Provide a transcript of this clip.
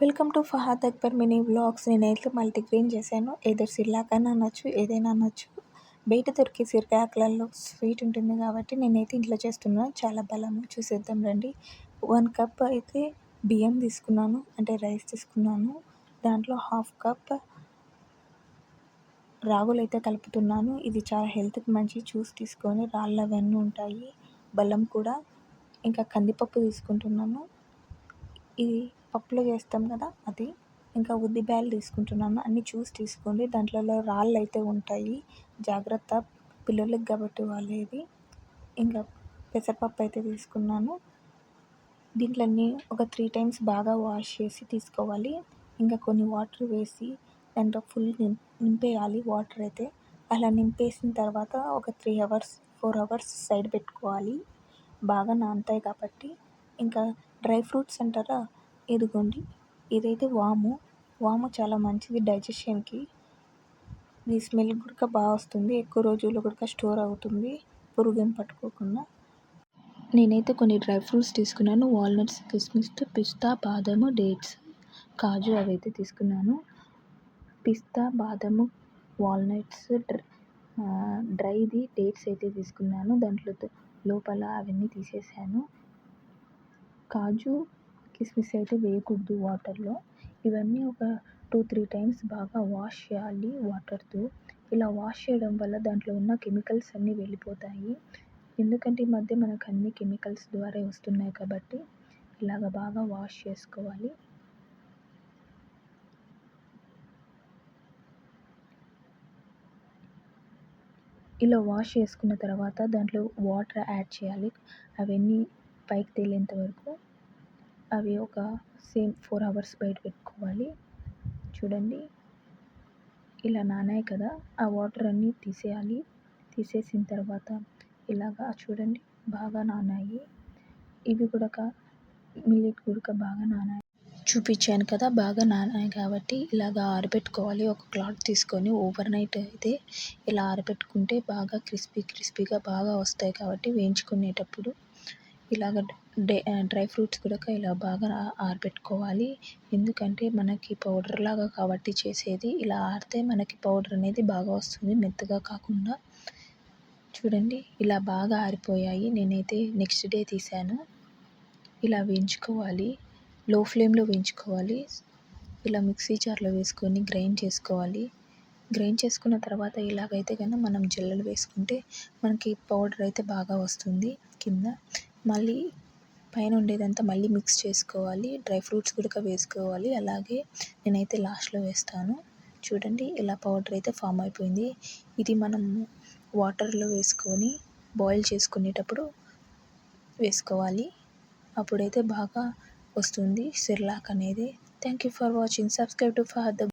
Welcome to Fahad Akbar mini blogs నేనైతే multigrain చేశాను. Either సిర్లాక్ అనొచ్చు ఏదైనా అనొచ్చు. బయట దొరికే సిరికాకులలో స్వీట్ ఉంటుంది కాబట్టి నేనైతే ఇంట్లో చేస్తున్నాను. చాలా బలం చూసేద్దాం రండి. వన్ కప్ అయితే బియ్యం తీసుకున్నాను అంటే రైస్ తీసుకున్నాను. దాంట్లో హాఫ్ కప్ రాగులు అయితే కలుపుతున్నాను. ఇది చాలా హెల్త్కి మంచి చూసి తీసుకొని రాళ్ళు అవన్నీ ఉంటాయి. బెల్లం కూడా. ఇంకా కందిపప్పు తీసుకుంటున్నాను. ఇది పప్పులో చేస్తాం కదా అది. ఇంకా ఉద్దిబ్యాలు తీసుకుంటున్నాను. అన్నీ చూసి తీసుకోండి. దాంట్లో రాళ్ళు అయితే ఉంటాయి. జాగ్రత్త. పిల్లలకి కాబట్టి వాళ్ళేది ఇంకా పెసరపప్పు అయితే తీసుకున్నాను. దీంట్లన్నీ ఒక త్రీ టైమ్స్ బాగా వాష్ చేసి తీసుకోవాలి. ఇంకా కొన్ని వాటర్ వేసి దాంట్లో ఫుల్ నింపేయాలి వాటర్ అయితే. అలా నింపేసిన తర్వాత ఒక three hours four hours side పెట్టుకోవాలి. బాగా నానతాయి కాబట్టి. ఇంకా డ్రై ఫ్రూట్స్ అంటారా? ఇదిగోండి ఇదైతే వాము. వాము చాలా మంచిది డైజెషన్కి. ఇది స్మెల్ కూడా బాగా వస్తుంది. ఎక్కువ రోజులు కూడా స్టోర్ అవుతుంది. పురుగు పట్టుకోకుండా. నేనైతే కొన్ని డ్రై ఫ్రూట్స్ తీసుకున్నాను. వాల్నట్స్ కిస్మిస్ పిస్తా బాదము డేట్స్ కాజు అవి అయితే తీసుకున్నాను. పిస్తా బాదము వాల్నట్స్ డ్రైది డేట్స్ అయితే తీసుకున్నాను. దాంట్లో లోపల అవన్నీ తీసేసాను. కాజు కిస్మిస్ అయితే వేయకూడదు వాటర్లో. ఇవన్నీ ఒక టూ త్రీ టైమ్స్ బాగా వాష్ చేయాలి వాటర్తో. ఇలా వాష్ చేయడం వల్ల దాంట్లో ఉన్న కెమికల్స్ అన్నీ వెళ్ళిపోతాయి. ఎందుకంటే ఈ మధ్య మనకు అన్ని కెమికల్స్ ద్వారా వస్తున్నాయి కాబట్టి ఇలాగ బాగా వాష్ చేసుకోవాలి. ఇలా వాష్ చేసుకున్న తర్వాత దాంట్లో వాటర్ యాడ్ చేయాలి. అవన్నీ పైకి తేలేంత వరకు. అవి ఒక సేమ్ ఫోర్ అవర్స్ బయట పెట్టుకోవాలి. చూడండి. ఇలా నానాయి కదా. ఆ వాటర్ అన్నీ తీసేయాలి. తీసేసిన తర్వాత ఇలాగా చూడండి. బాగా నానాయి. ఇవి కూడా మిల్లెట్ కూడా బాగా నానాయి. చూపించాను కదా బాగా నానాయి కాబట్టి ఇలాగ ఆరబెట్టుకోవాలి. ఒక క్లాత్ తీసుకొని ఓవర్ నైట్ అయితే ఇలా ఆరబెట్టుకుంటే బాగా క్రిస్పీ క్రిస్పీగా బాగా వస్తాయి కాబట్టి వేయించుకునేటప్పుడు. ఇలాగ డ్రై ఫ్రూట్స్ కూడా ఇలా బాగా ఆరబెట్టుకోవాలి. ఎందుకంటే మనకి పౌడర్ లాగా కాబట్టి చేసేది ఇలా ఆరితే మనకి పౌడర్ అనేది బాగా వస్తుంది మెత్తగా కాకుండా. చూడండి ఇలా బాగా ఆరిపోయాయి. నేనైతే నెక్స్ట్ డే తీసాను. ఇలా వేయించుకోవాలి. లో ఫ్లేమ్లో వేయించుకోవాలి. ఇలా మిక్సీ జార్లో వేసుకొని గ్రైండ్ చేసుకోవాలి. గ్రైండ్ చేసుకున్న తర్వాత ఇలాగైతే కనుక మనం జల్లలు వేసుకుంటే మనకి పౌడర్ అయితే బాగా వస్తుంది కింద. మళ్ళీ పైన ఉండేదంతా మళ్ళీ మిక్స్ చేసుకోవాలి. డ్రై ఫ్రూట్స్ కూడా వేసుకోవాలి. అలాగే నేనైతే లాస్ట్లో వేస్తాను. చూడండి ఇలా పౌడర్ అయితే ఫామ్ అయిపోయింది. ఇది మనం వాటర్లో వేసుకొని బాయిల్ చేసుకునేటప్పుడు వేసుకోవాలి. అప్పుడైతే బాగా వస్తుంది. సిర్లాక్ అనేది. Thank you for watching. Subscribe to for the